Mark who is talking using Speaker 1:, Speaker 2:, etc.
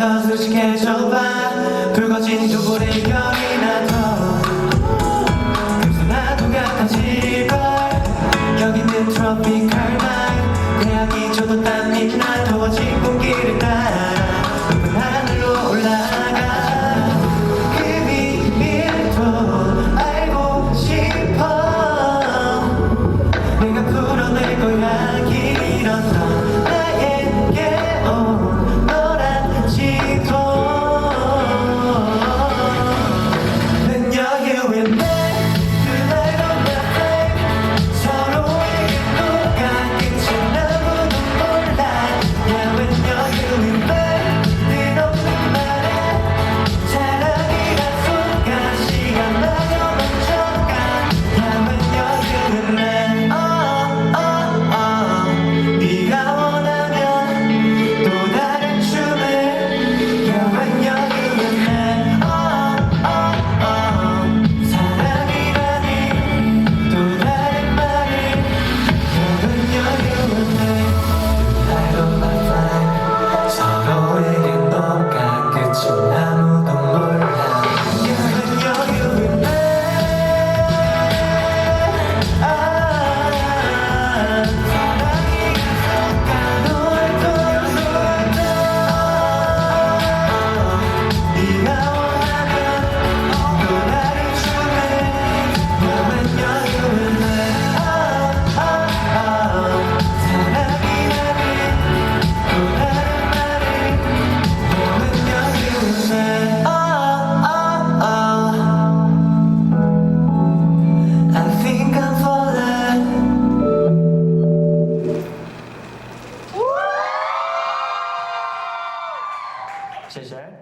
Speaker 1: 넌 솔직해져봐. 붉어진 두 볼의 결이 나더. 그래서 나도 가까지 걸 여기는 트로피컬 날 태양이 좁은 밤이 나 더워진 공기를 따라. 谢谢。